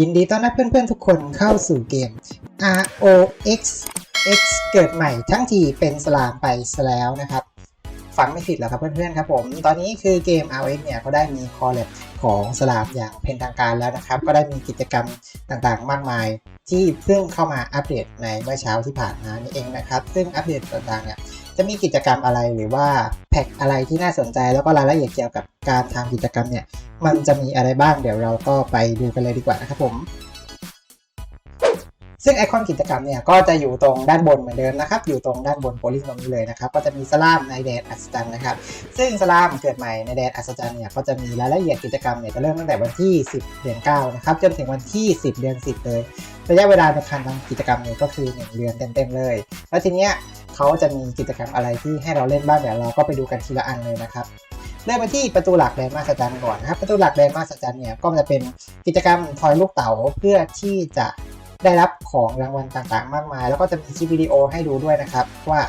ยินดีต้อนรับเพื่อนๆ ทุกคนเข้าสู่เกม ROX X เกิดใหม่ทั้งทีเป็นสลามไปซะแล้วนะครับ ฟังไม่ผิดแล้วครับเพื่อนๆครับผม ตอนนี้คือเกม ROX เนี่ยก็ได้มีคอลเลบของสลามอย่างเป็นทางการแล้วนะครับ ก็ได้มีกิจกรรมต่างๆ มากมาย ที่เพิ่งเข้ามาอัปเดตในเมื่อเช้าที่ผ่านมานี่เองนะครับ ซึ่งอัปเดตต่างๆเนี่ย จะมีกิจกรรมอะไรหรือว่าแพ็กอะไรที่น่าสนใจ แล้วก็รายละเอียดเกี่ยวกับการทำกิจกรรมเนี่ย มันจะมีอะไรบ้างเดี๋ยวเราก็ไปดูกันเลยดีกว่านะครับผม ซึ่งไอคอนกิจกรรมเนี่ยก็จะอยู่ตรงด้านบนเหมือนเดิมนะครับ อยู่ตรงด้านบนโพลิงตรงนี้เลยนะครับ ก็จะมีสลามในแดนอัศจรรย์นะครับ ซึ่งสลามเกิดใหม่ในแดนอัศจรรย์เนี่ยก็จะมีรายละเอียดกิจกรรมเนี่ยจะเริ่มตั้งแต่วันที่ 10 เดือน9นะครับจนถึงวันที่ 10 เดือน 10 เลยระยะเวลาในการทำกิจกรรมเนี่ยก็คือ 1 เดือนเต็มๆเลย แล้วทีเนี้ย เขาจะมีกิจกรรมอะไรที่ให้เราเล่นบ้างเดี๋ยวเราก็ไปดูกันทีละอันเลยนะครับเริ่มไปที่ประตูหลักแดนมาสจันก่อนนะครับประตูหลักแดนมาสจันเนี่ยก็จะเป็นกิจกรรมทอยลูกเต๋าเพื่อที่จะได้รับของรางวัลต่างๆ มากมาย แล้วก็จะมีคลิปวิดีโอให้ดูด้วยนะครับว่า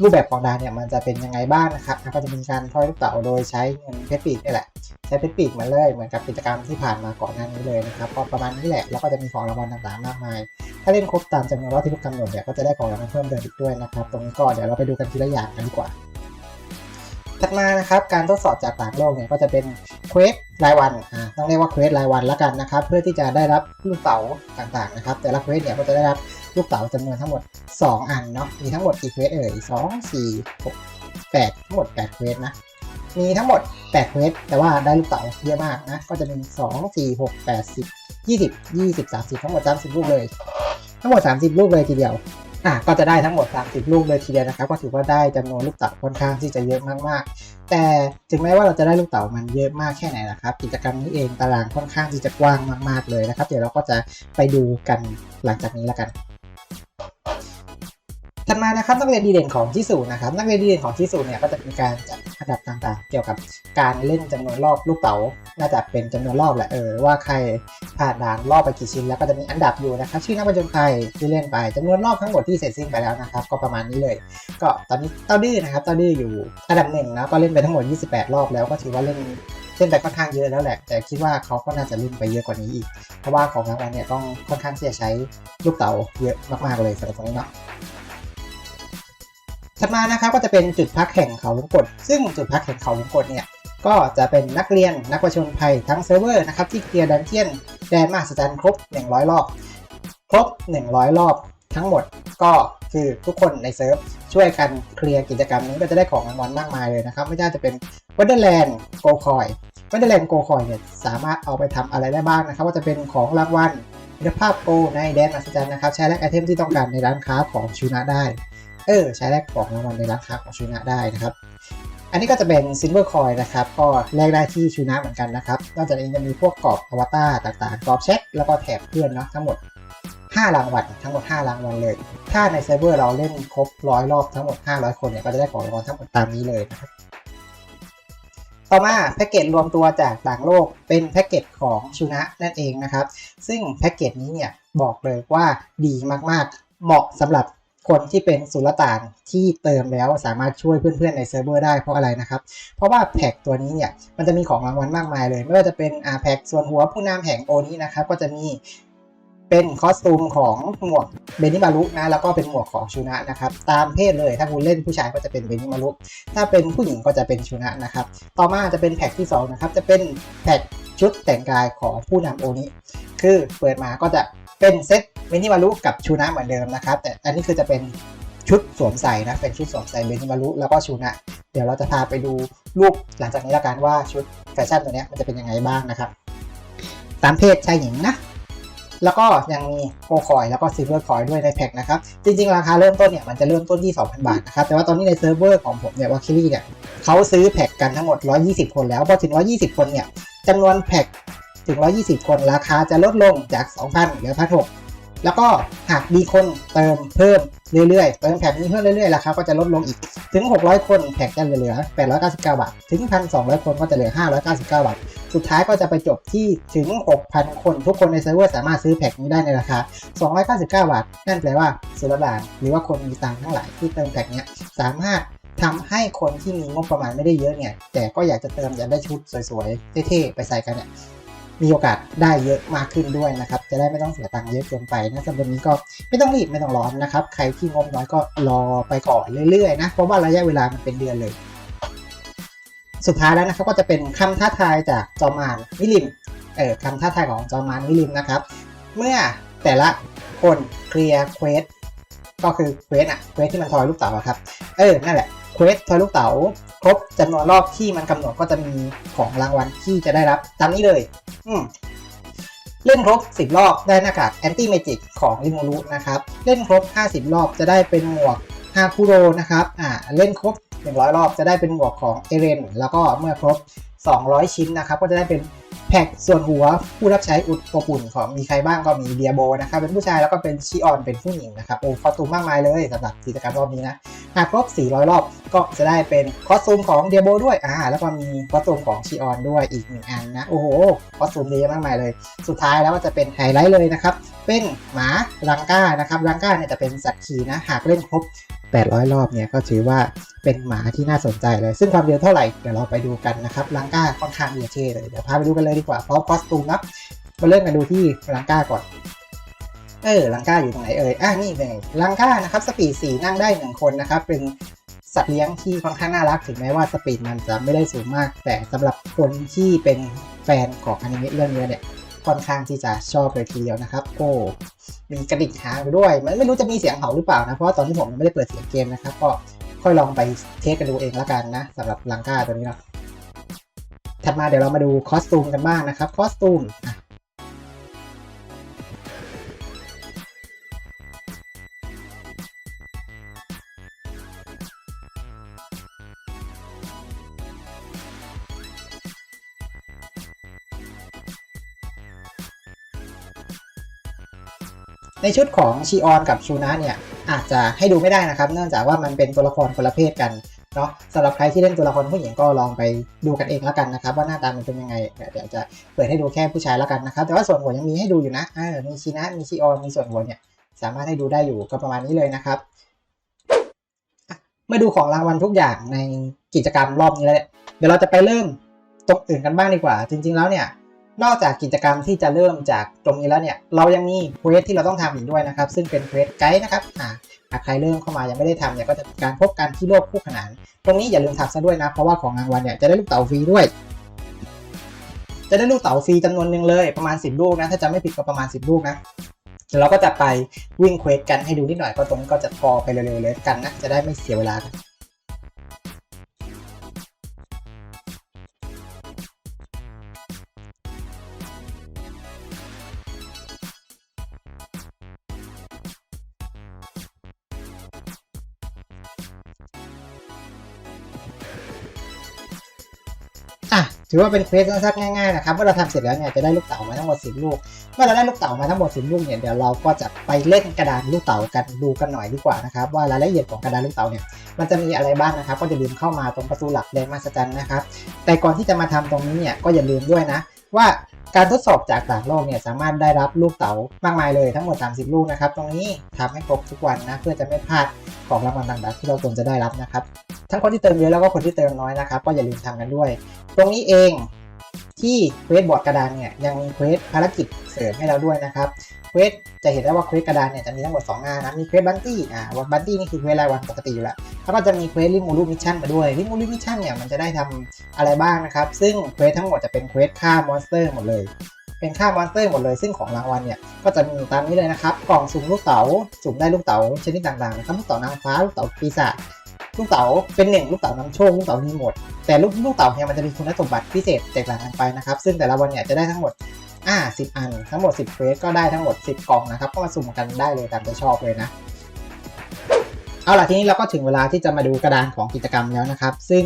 รูปแบบของดานเนี่ยมันจะเป็นยังไงบ้างนะครับก็จะมีการทอยลูกเต๋าโดยใช้เงินเพชรปีกนี่แหละ ใช้เพชรปีกมาเลยเหมือนกับกิจกรรมที่ผ่านมาก่อนหน้านี้เลยนะครับก็ประมาณนี้แหละแล้วก็จะมีของรางวัลต่างๆมากมาย ถ้าเล่นครบตามจำนวนรอบที่ลูกกำหนดเนี่ยก็จะได้ของรางวัลเพิ่มเติมอีกด้วยนะครับ ตรงนี้ก็เดี๋ยวเราไปดูกันทีละอย่างกันดีกว่าถัดมานะครับการทดสอบจากต่างโลกเนี่ยก็จะเป็นเควสรายวันอ่าต้องเรียกว่าเควสรายวันแล้วกันนะครับ เพื่อที่จะได้รับลูกเต๋าต่างๆนะครับ แต่ละเควสเนี่ยก็จะได้รับ ลูกเต๋าจำนวนทั้งหมด 2 อันเนาะ มีทั้งหมดกี่เควสเอ่ย2 4 6 8ทั้งหมด8เควสนะ มีทั้งหมด8เควสแต่ว่าได้ลูกเต๋าเยอะมากนะ ก็จะมี2 4 6 8 10 20 20 30 ทั้งหมด 30 ลูกเลย ทั้งหมด 30 ลูกเลยทีเดียว อะ ก็จะได้ทั้งหมด 30 ลูกเลยทีเดียวนะครับ ก็ถือว่าได้จำนวนลูกเต๋าค่อนข้างที่จะเยอะมากๆ แต่ถึงแม้ว่าเราจะได้ลูกเต๋ามันเยอะมากแค่ไหนนะครับ กิจกรรมนี้เองตารางค่อนข้างที่จะกว้างมาก ๆเลยนะครับ เดี๋ยวเราก็จะไปดูกันหลังจากนี้แล้วกัน ถัดมานะครับนักเรียนดีเด่นของที่สูนะครับนักเรียนดีเด่นของที่สูเนี่ยก็จะมีการจัดอันดับต่างๆ เกี่ยวกับการเล่นจำนวนรอบลูกเต๋าน่าจะเป็นจำนวนรอบแหละเออว่าใครผ่านด่านรอบไปกี่ชิ้นแล้วก็จะมีอันดับอยู่นะครับชื่อนักประจนภัยที่เล่นไปจำนวนรอบทั้งหมดที่เสร็จสิ้นไปแล้วนะครับ ก็ประมาณนี้เลย ก็ตอนนี้เต้าดื้อนะครับเต้าดื้ออยู่อันดับหนึ่งนะก็เล่นไปทั้งหมด 28 รอบแล้วก็ถือว่าเล่น เล่นไปค่อนข้างเยอะแล้วแหละ แต่คิดว่าเขาก็น่าจะเล่นไปเยอะกว่านี้อีก เพราะว่าของรางวัลเนี่ยต้องค่อนข้างที่จะใช้ลูกเต๋าเยอะมากๆเลยสำหรับตรงนี้เนาะถัดมานะครับก็จะเป็นจุดพักแห่งเขาวงกฏซึ่งจุดพักแห่งเขาวงกฏเนี่ยก็จะเป็นนักเรียนนักประชนภัยทั้งเซิร์ฟเวอร์นะครับที่เคลียร์ดันเจียนแดนมหัศจรรย์ครบ 100 รอบ ครบ 100 รอบทั้งหมดก็คือทุกคนในเซิร์ฟช่วยกันเคลียร์กิจกรรมนี้ก็จะได้ของรางวัลมากมายเลยนะครับ ไม่ว่าจะเป็น วั n เดอร์แลนด์โกคอยวั n เดอร์แลนด์โกคอยเนี่ยสามารถเอาไปทำอะไรได้บ้างนะครับ ว่าจะเป็นของรางวัลมิตรภาพโกในแดนมหัศจรรย์นะครับ ใช้แลกไอเทมที่ต้องการในร้านค้าของชูนะได้ เออ ใช้แลกของรางวัลในร้านค้าของชูนะได้นะครับ อันนี้ก็จะเป็นซิลเวอร์คอยนะครับ ก็แลกได้ที่ชูนะเหมือนกันนะครับ นอกจากนี้จะมีพวกกรอบอวตารต่างๆ กรอบแชทแล้วก็แถบเพื่อนเนาะทั้งหมด 5 รางวัลทั้งหมด 5 รางวัลเลย ถ้าในเซิร์ฟเวอร์เราเล่นครบร้อยรอบทั้งหมด 500 คนเนี่ยก็จะได้ของรางวัลทั้งหมดตามนี้เลยนะครับ ต่อมาแพ็กเกจรวมตัวจากต่างโลกเป็นแพ็กเกจของชูนะนั่นเองนะครับ ซึ่งแพ็กเกจนี้เนี่ยบอกเลยว่าดีมากๆ เหมาะสำหรับคนที่เป็นสุลต่านที่เติมแล้วสามารถช่วยเพื่อนๆในเซิร์ฟเวอร์ได้เพราะอะไรนะครับ เพราะว่าแพ็กตัวนี้เนี่ยมันจะมีของรางวัลมากมายเลย ไม่ว่าจะเป็นอาแพ็กส่วนหัวผู้นำแห่งโอนี้นะครับก็จะมี เป็นคอสตูมของหมวกเบนิมารุนะแล้วก็เป็นหมวกของชูนะนะครับตามเพศเลยถ้าคุณเล่นผู้ชายก็จะเป็นเบนิมารุถ้าเป็นผู้หญิงก็จะเป็นชูนะนะครับต่อมาจะเป็นแพ็กที่สองนะครับจะเป็นแพ็กชุดแต่งกายของผู้นำโอนี้คือเปิดมาก็จะเป็นเซตเบนิมารุกับชูนะเหมือนเดิมนะครับแต่อันนี้คือจะเป็นชุดสวมใส่นะเป็นชุดสวมใส่เบนิมารุแล้วก็ชูนะเดี๋ยวเราจะพาไปดูรูปหลังจากนี้ละกันว่าชุดแฟชั่นตัวนี้มันจะเป็นยังไงบ้างนะครับ ตามเพศชายหญิงนะ แล้วก็ยังมีโคคอยแล้วก็ซิลเวอร์คอยด้วยในแพ็คนะครับ จริงๆ ราคาเริ่มต้นเนี่ยมันจะเริ่มต้นที่ 2,000 บาทนะครับ แต่ว่าตอนนี้ในเซิร์ฟเวอร์ของผมเนี่ยวาคิลี่เนี่ยเขาซื้อแพ็คกันทั้งหมด 120 คนแล้วพอถึง 120 คนเนี่ยจำนวนแพ็คถึง 120 คนราคาจะลดลงจาก 2,000เหลือ1,600 แล้วก็หากมีคนเติมเพิ่มเรื่อยๆ เติมแพ็คนี้เพิ่มเรื่อยๆ ราคาก็จะลดลงอีก ถึง 600 คนแพ็คจะเหลือ 899 บาท ถึง 1,200 คนก็จะเหลือ 599 บาท สุดท้ายก็จะไปจบที่ถึง 6,000 คน ทุกคนในเซิร์ฟเวอร์สามารถซื้อแพ็คนี้ได้ในราคา 299 บาท นั่นแปลว่าสุรบานหรือว่าคนมีตังค์ทั้งหลายที่เติมแพ็คเนี้สามารถทำให้คนที่มีงบประมาณไม่ได้เยอะเนี่ย แต่ก็อยากจะเติมอยากได้ชุดสวยๆ เท่ๆ ไปใส่กันเนี่ย มีโอกาสได้เยอะมากขึ้นด้วยนะครับ จะได้ไม่ต้องเสียตังค์เยอะเกินไปนะสำหรับนี้ก็ไม่ต้องรีบไม่ต้องร้อนนะครับ ใครที่งบน้อยก็รอไปก่อนเรื่อยๆนะ เพราะว่าระยะเวลามันเป็นเดือนเลย สุดท้ายแล้วนะครับก็จะเป็นคำท้าทายจากจอมานวิลิมเอ่อคำท้าทายของจอมานวิลิมนะครับ เมื่อแต่ละคนเคลียร์เควส ก็คือเควสอะเควสที่มันทอยลูกเต๋าครับ เออ นั่นแหละ เควสทอยลูกเต๋า ครบจำนวนรอบที่มันกำหนดก็จะมีของรางวัลที่จะได้รับตามนี้เลย อืมเล่นครบ 10 รอบได้หน้ากากแอนตี้เมจิกของริมูรุนะครับ เล่นครบ 50 รอบจะได้เป็นหมวกฮาคุโรนะครับ อ่า เล่นครบ 100 รอบจะได้เป็นหมวกของเอเรน แล้วก็เมื่อครบ 200 ชิ้นนะครับ ก็จะได้เป็น แพ็กส่วนหัวผู้รับใช้อุดอบอุ่นของมีใครบ้างก็มีเดียโบนะครับเป็นผู้ชายแล้วก็เป็นชิออนเป็นผู้หญิงนะครับโอ้คอสตูมมากมายเลยสำหรับกิจกรรมรอบนี้นะหากครบ 400 รอบก็จะได้เป็นคอสตูมของเดียโบด้วยอ่าแล้วก็มีคอสตูมของชิออนด้วยอีกหนึ่งอันนะโอ้โหคอสตูมเยอะมากมายเลย สุดท้ายแล้วก็จะเป็นไฮไลท์เลยนะครับเป็นหมารังก้านะครับรังก้าเนี่ยจะเป็นสัตว์ขี่นะหากเล่นครบ 800 รอบเนี่ยก็ถือว่าเป็นหมาที่น่าสนใจเลย ซึ่งความเร็วเท่าไหร่ เดี๋ยวเราไปดูกันนะครับรังก้าค่อนข้างเอเท่เลย เดี๋ยวพาไปดูกันเลยดีกว่า เพราะคอสตูมนะมาเริ่มกันดูที่รังก้าก่อน เออลังก้าอยู่ตรงไหนเอ่ย อะนี่เลยลังก้านะครับสปีดสี่นั่งได้หนึ่งคนนะครับ เป็นสัตว์เลี้ยงที่ค่อนข้างน่ารักถึงแม้ว่าสปีดมันจะไม่ได้สูงมาก แต่สำหรับคนที่เป็นแฟนของอนิเมะเรื่องนี้เนี่ยค่อนข้างที่จะชอบเลยทีเดียวนะครับโอ้ มีกระดิกหางด้วย มันไม่รู้จะมีเสียงเห่าหรือเปล่านะ เพราะว่าตอนที่ผมไม่ได้เปิดเสียงเกมนะครับ ก็ค่อยลองไปเทสกันดูเองละกันนะสำหรับลังก้าตัวนี้เนาะถัดมาเดี๋ยวเรามาดูคอสตูมกันบ้างนะครับ คอสตูม ในชุดของชีออนกับชูนะเนี่ยอาจจะให้ดูไม่ได้นะครับ เนื่องจากว่ามันเป็นตัวละครคนละเพศกันเนาะสำหรับใครที่เล่นตัวละครผู้หญิงก็ลองไปดูกันเองแล้วกันนะครับ ว่าหน้าตามันเป็นยังไงเดี๋ยวจะเปิดให้ดูแค่ผู้ชายแล้วกันนะครับ แต่ว่าส่วนหัวยังมีให้ดูอยู่นะมีชีนะมีชีออนมีส่วนหัวเนี่ยสามารถให้ดูได้อยู่ก็ประมาณนี้เลยนะครับมาดูของรางวัลทุกอย่างในกิจกรรมรอบนี้แล้วเนี่ยเดี๋ยวเราจะไปเริ่มตรงอื่นกันบ้างดีกว่า จริง ๆแล้วเนี่ย นอกจากกิจกรรมที่จะเริ่มจากตรงนี้แล้วเนี่ย เรายังมีเควสที่เราต้องทำอีกด้วยนะครับ ซึ่งเป็นเควสไกด์นะครับอ่าหากใครเริ่มเข้ามายังไม่ได้ทำเนี่ยก็จะการพบกันที่โลกคู่ขนาน ตรงนี้อย่าลืมทำซะด้วยนะ เพราะว่าของรางวัลเนี่ยจะได้ลูกเต๋าฟรีด้วย จะได้ลูกเต๋าฟรีจำนวนหนึ่งเลยประมาณ 10 ลูกนะ ถ้าจำไม่ผิดก็ประมาณ 10 ลูกนะเราก็จะไปวิ่งเควสกันให้ดูนิดหน่อยก็ตรงนี้ก็จะพอไปเร็วๆเลยกันนะ จะได้ไม่เสียเวลา ถือว่าเป็นเควสสั้นๆง่ายๆนะครับเมื่อเราทำเสร็จแล้วเนี่ยจะได้ลูกเต๋ามาทั้งหมด10ลูก เมื่อเราได้ลูกเต๋ามาทั้งหมด10ลูกเนี่ยเดี๋ยวเราก็จะไปเล่นกระดานลูกเต๋ากันดูกันหน่อยดีกว่านะครับว่ารายละเอียดของกระดานลูกเต๋าเนี่ยมันจะมีอะไรบ้างนะครับ ก็จะลืมเข้ามาตรงประตูหลักแดงมาสจันนะครับ แต่ก่อนที่จะมาทำตรงนี้เนี่ยก็อย่าลืมด้วยนะว่า การทดสอบจากต่างโลกเนี่ยสามารถได้รับลูกเต๋ามากมายเลยทั้งหมด 30 ลูกนะครับ ตรงนี้ทำให้ครบทุกวันนะเพื่อจะไม่พลาดของรางวัลต่างๆที่เราควรจะได้รับนะครับ ทั้งคนที่เติมเยอะแล้วก็คนที่เติมน้อยนะครับ ก็อย่าลืมทำกันด้วย ตรงนี้เอง ที่เควสบอร์ดกระดานเนี่ยยังมีเควสภารกิจเสริมให้เราด้วยนะครับเควสจะเห็นได้ว่าเควสกระดานเนี่ยจะมีทั้งหมด2หน้านนะมีเควสบันตี้อ่าบันตี้นี่คือเควสรายวันปกติอยู่แล้วแล้วก็จะมีเควสริมูรูมิชชั่นมาด้วยริมูรูมิชชั่นเนี่ยมันจะได้ทำอะไรบ้างนะครับ ซึ่งเควสทั้งหมดจะเป็นเควสฆ่ามอนสเตอร์หมดเลย เป็นค่ามอนสเตอร์หมดเลย ซึ่งของรางวัลเนี่ยก็จะมีตามนี้เลยนะครับ กล่องสุ่มลูกเต๋าสุ่มได้ลูกเต๋าชนิดต่างๆนะครับลูกเต๋านางฟ้าลูกเต๋าปีศาจ ลูกเต๋าเป็นหนึ่งลูกเต๋านำโชคลูกเต๋ารีโมทแต่ลูกลูกเต๋าเนี่ยมันจะมีคุณสมบัติพิเศษแตกต่างกันไปนะครับ ซึ่งแต่ละวันเนี่ยจะได้ทั้งหมดอ่าสิบอัน ทั้งหมด 10เควสก็ได้ทั้งหมด 10 กล่องนะครับ ก็มาสุ่มกันได้เลยตามใจชอบเลยนะ เอาล่ะทีนี้เราก็ถึงเวลาที่จะมาดูกระดานของกิจกรรมแล้วนะครับ ซึ่ง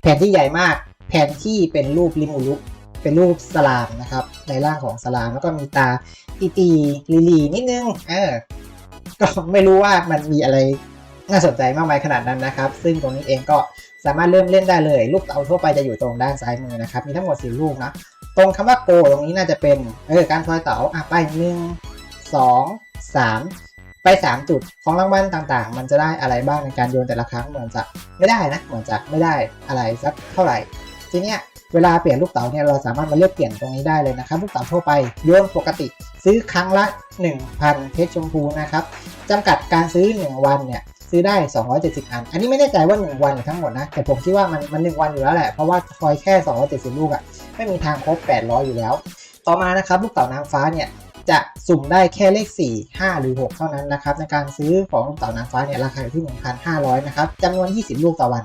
แผนที่ใหญ่มาก แผนที่เป็นรูปริมูรุเป็นรูปสลามนะครับ ในร่างของสลามแล้วก็มีตาตีตีลีลีนิดนึง เออ ก็ไม่รู้ว่ามันมีอะไร น่าสนใจมากมายขนาดนั้นนะครับ ซึ่งตรงนี้เองก็สามารถเริ่มเล่นได้เลย ลูกเต๋าทั่วไปจะอยู่ตรงด้านซ้ายมือนะครับ มีทั้งหมดสี่ลูกนะ ตรงคำว่าโกตรงนี้น่าจะเป็นเออการทอยเต๋าอะไปหนึ่งสองสามไปสามจุดของรางวัลต่างๆ มันจะได้อะไรบ้างในการโยนแต่ละครั้งเหมือนจะไม่ได้นะเหมือนจะไม่ได้อะไรสักเท่าไหร่ ทีเนี้ยเวลาเปลี่ยนลูกเต๋าเนี่ยเราสามารถมาเลือกเปลี่ยนตรงนี้ได้เลยนะครับ ลูกเต๋าทั่วไปโยนปกติ ซื้อครั้งละ 1,000เพชรชมพูนะครับจำกัดการซื้อ 1 วันเนี่ย ซื้อได้ 270 อัน อันนี้ไม่แน่ใจว่า 1 วันหรือทั้งหมดนะ แต่ผมคิดว่ามันมัน 1 วันอยู่แล้วแหละ เพราะว่าคอยแค่ 270 ลูกอะ่ะ ไม่มีทางครบ 800 อยู่แล้ว ต่อมานะครับ ลูกเต๋านางฟ้าเนี่ย จะสุ่มได้แค่เลข 4 5 หรือ 6 เท่านั้นนะครับ ในการซื้อของลูกเต๋านางฟ้าเนี่ย ราคาอยู่ที่ 1,500 นะครับจำนวน 20 ลูกต่อวัน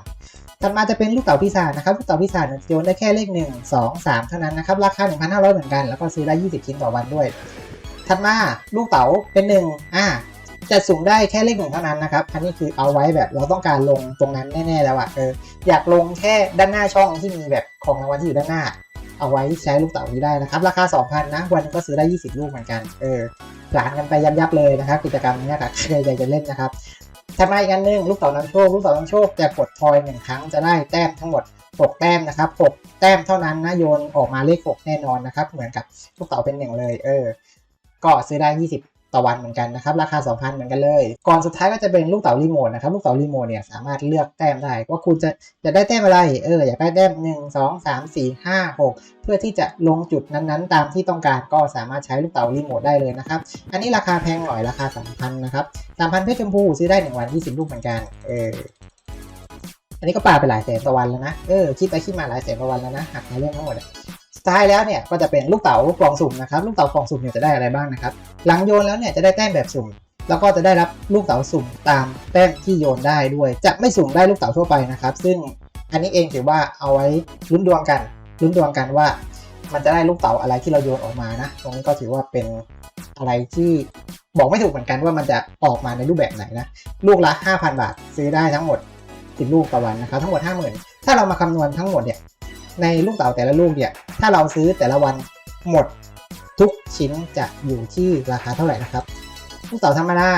ถัดมาจะเป็นลูกเต๋าพิศานะครับลูกเต๋าพิศาจเนี่ยโยนได้แค่เลข 1 2 3 เท่านั้นนะครับราคา 1,500 เหมือนกัน แล้วก็ซื้อได้ 20 ชิ้นต่อวันด้วย ถัดมาลูกเต๋าเป็นหนึ่งอ่า จะสุ่มได้แค่เลขหนึ่งเท่านั้นนะครับ อันนี้คือเอาไว้แบบเราต้องการลงตรงนั้นแน่ๆแล้วอะเอออยากลงแค่ด้านหน้าช่องที่มีแบบของรางวัลที่อยู่ด้านหน้า เอาไว้ใช้ลูกเต๋านี้ได้นะครับ ราคา 2,000 นะ วันก็ซื้อได้ 20 ลูกเหมือนกัน เออผลานกันไปยับยับๆเลยนะครับ กิจกรรมนี้นะครับใครอยากจะเล่นนะครับถัดมอีกอันหนึงลูกเต๋านำโชค ลูกเต๋านำโชคจะกดทอยหนึ่งครั้งจะได้แต้มทั้งหมด6แต้มนะครับ6แต้มเท่านั้นนะโยนออกมาเลข6แน่นอนนะครับ เหมือนกับลูกเต๋าเป็นหนึ่งเลย เออ ก็ซื้อได้ 20 ต่อวันเหมือนกันนะครับ ราคา 2,000 เหมือนกันเลย ก่อนสุดท้ายก็จะเป็นลูกเต๋ารีโมทนะครับ ลูกเต๋ารีโมทเนี่ยสามารถเลือกแต้มได้ ว่าคุณจะจะได้แต้มอะไร เออ อยากได้แต้ม 1 2 3 4 5 6 เพื่อที่จะลงจุดนั้นๆ ตามที่ต้องการก็สามารถใช้ลูกเต๋ารีโมทได้เลยนะครับ อันนี้ราคาแพงหน่อยราคา 3,000 นะครับ 3,000เพชรชมพูซื้อได้ 1 วัน 20 ลูกเหมือนกัน เออ อันนี้ก็ปาไปหลายแสนต่อวันแล้วนะ เออ คิดไปคิดมาหลายแสนต่อวันแล้วนะ หักในเรื่องทั้งหมดอะ สุดท้ายแล้วเนี่ยก็จะเป็นลูกเต๋ากล่องสุ่มนะครับลูกเต๋ากล่องสุ่มเนี่ยจะได้อะไรบ้างนะครับหลังโยนแล้วเนี่ยจะได้แต้มแบบสุ่มแล้วก็จะได้รับลูกเต๋าสุ่มตามแต้มที่โยนได้ด้วย จะไม่สุ่มได้ลูกเต๋าทั่วไปนะครับ ซึ่งอันนี้เองถือว่าเอาไว้ลุ้นดวงกันลุ้นดวงกันว่า มันจะได้ลูกเต๋าอะไรที่เราโยนออกมานะตรงนี้ก็ถือว่าเป็นอะไรที่บอกไม่ถูกเหมือนกันว่ามันจะออกมาในรูปแบบไหนนะลูกละ 5,000 บาท ซื้อได้ทั้งหมด10ลูกต่อวันนะครับทั้งหมด 50,000 ถ้าเรามาคำนวณทั้งหมดเนี่ย ในลูกเต๋าแต่ละลูกเนี่ย ถ้าเราซื้อแต่ละวันหมดทุกชิ้นจะอยู่ที่ราคาเท่าไหร่นะครับ ลูกเต๋าธรรมดา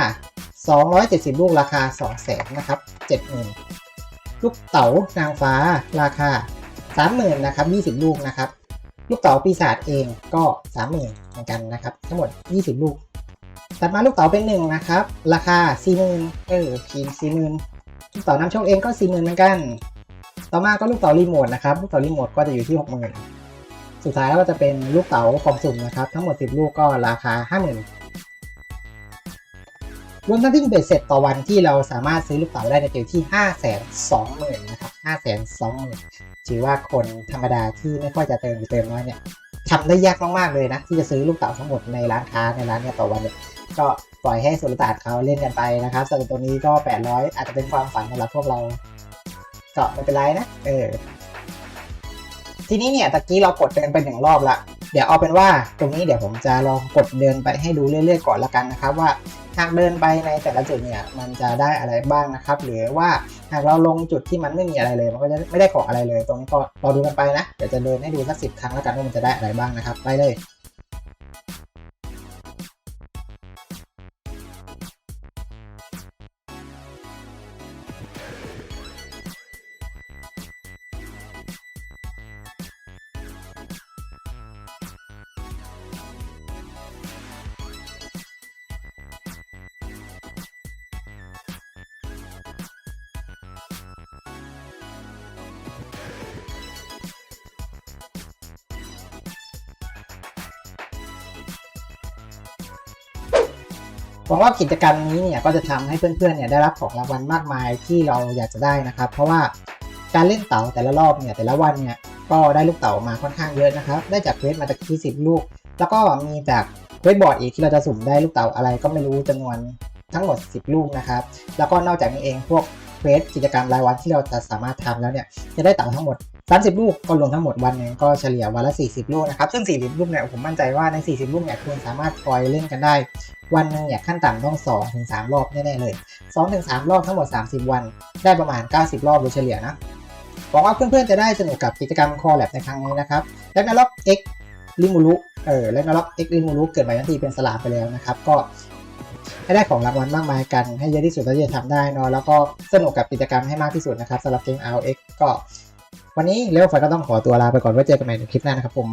270 ลูกราคา 200,000นะครับ70,000 ลูกเต๋านางฟ้าราคา 30,000นะครับ20 ลูกนะครับ ลูกเต๋าปีศาจเองก็ 30,000เหมือนกันนะครับ ทั้งหมด 20 ลูกถัดมาลูกเต๋าเป็นหนึ่งนะครับ ราคา40,000เออพีน40,000ลูกเต๋าน้ำโชคเองก็40,000เหมือนกัน ต่อมาก็ลูกเต๋ารีโมทนะครับ ลูกเต๋ารีโมทก็จะอยู่ที่60,000สุดท้ายก็จะเป็นลูกเต๋ากล่องสุ่มนะครับ ทั้งหมด10ลูกก็ราคา50,000รวมทั้งที่เบ็ดเสร็จต่อวันที่เราสามารถซื้อลูกเต๋าได้ในอยู่ที่520,000นนะครับ520,000ถือว่าคนธรรมดาที่ไม่ค่อยจะเติมหรือเติมน้อยเนี่ยทำได้ยากมากๆเลยนะ ที่จะซื้อลูกเต๋าทั้งหมดในร้านค้าในร้านเนี่ยต่อวันเนี่ยก็ปล่อยให้สุลต่านเขาเล่นกันไปนะครับสำหรับตัวนี้ก็ 800 อาจจะเป็นความฝันสำหรับพวกเรา ก็ไม่เป็นไรนะ เออ ทีนี้เนี่ยตะกี้เรากดเดินไปหนึ่งรอบละ เดี๋ยวเอาเป็นว่าตรงนี้เดี๋ยวผมจะลองกดเดินไปให้ดูเรื่อยๆก่อนละกันนะครับ ว่าหากเดินไปในแต่ละจุดเนี่ยมันจะได้อะไรบ้างนะครับ หรือว่าหากเราลงจุดที่มันไม่มีอะไรเลย มันก็จะไม่ได้ของอะไรเลย ตรงนี้ก็รอดูกันไปนะ เดี๋ยวจะเดินให้ดูสักสิบครั้งแล้วกันว่ามันจะได้อะไรบ้างนะครับ ไปเลย หวังว่ากิจกรรมนี้เนี่ยก็จะทำให้เพื่อนๆเนี่ยได้รับของรางวัลมากมายที่เราอยากจะได้นะครับ เพราะว่าการเล่นเต๋าแต่ละรอบเนี่ยแต่ละวันเนี่ยก็ได้ลูกเต๋ามาค่อนข้างเยอะนะครับ ได้จากเควสมาจากที่สิบลูก แล้วก็มีจากเควสบอร์ดอีกที่เราจะสุ่มได้ลูกเต๋าอะไรก็ไม่รู้จำนวนทั้งหมด 10 ลูกนะครับ แล้วก็นอกจากนี้เองพวกเควสกิจกรรมรายวันที่เราจะสามารถทำแล้วเนี่ยจะได้เต๋าทั้งหมด 30 ลูกก็รวมทั้งหมดวันหนึงก็เฉลี่ยวันละ 40 ลูกนะครับ ซึ่ง 40 ลูกเนี่ยผมมั่นใจว่าใน 40 ลูกเนี่ยคุณสามารถคอยเล่นกันได้ วันหนึ่งเนี่ยขั้นต่ำต้อง 2-3 รอบแน่ๆเลย 2-3 รอบทั้งหมด 30 วัน ได้ประมาณ 90 รอบโดยเฉลี่ยนะหวังว่าเพื่อนๆจะได้สนุกกับกิจกรรม Core Lab ในครั้งนี้นะครับและนล็อก X ลิมูรุเออและนล็อก X ลิมูรุเกิดมาทันทีเป็นสลามไปแล้วนะครับก็ให้ได้ของรางวัลมากมายกันให้เยอะที่สุดเท่าที่จะทำได้เนอะแล้วก็สนุกกับกิจกรรมให้มากที่สุดนะครับสำหรับเกม RX ก็ วันนี้เลเวลไฟก็ต้องขอตัวลาไปก่อนไว้เจอกันใหม่ในคลิปหน้านะครับผม